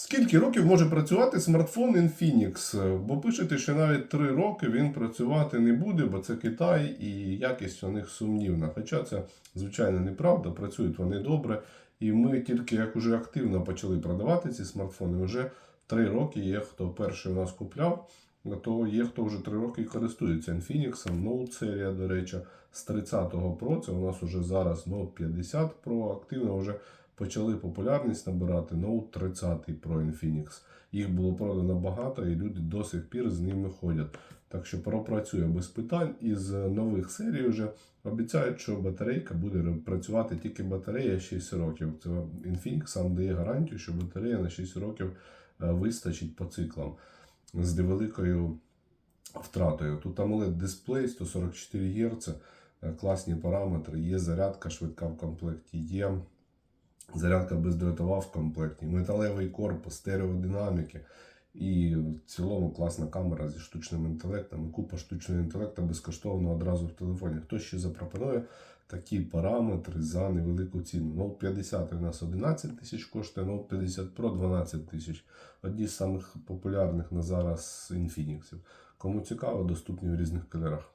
Скільки років може працювати смартфон Infinix? Бо пишете, що навіть 3 роки він працювати не буде, бо це Китай і якість у них сумнівна. Хоча це, звичайно, неправда, працюють вони добре. І ми тільки як уже активно почали продавати ці смартфони, вже 3 роки є хто перший у нас купляв, то є хто вже 3 роки користується Infinix, Note серія, до речі, з 30-го Pro, це у нас уже зараз Note 50 Pro, активно вже почали популярність набирати Note 30 Pro Infinix. Їх було продано багато, і люди до сих пір з ними ходять. Так що Pro працює без питань. Із нових серій вже обіцяють, що батарейка буде працювати тільки батарея 6 років. Це Infinix сам дає гарантію, що батарея на 6 років е, вистачить по циклам з невеликою втратою. Тут AMOLED дисплей 144 Гц, е, класні параметри, є зарядка швидка в комплекті, є зарядка бездротова в комплекті, металевий корпус, стереодинаміки. І в цілому класна камера зі штучним інтелектом, і купа штучного інтелекту безкоштовно одразу в телефоні. Хто ще запропонує такі параметри за невелику ціну? Note 50 у нас 11 тисяч коштує, Note 50 Pro 12 тисяч. Одні з самих популярних на зараз Infinix. Кому цікаво, доступні в різних кольорах.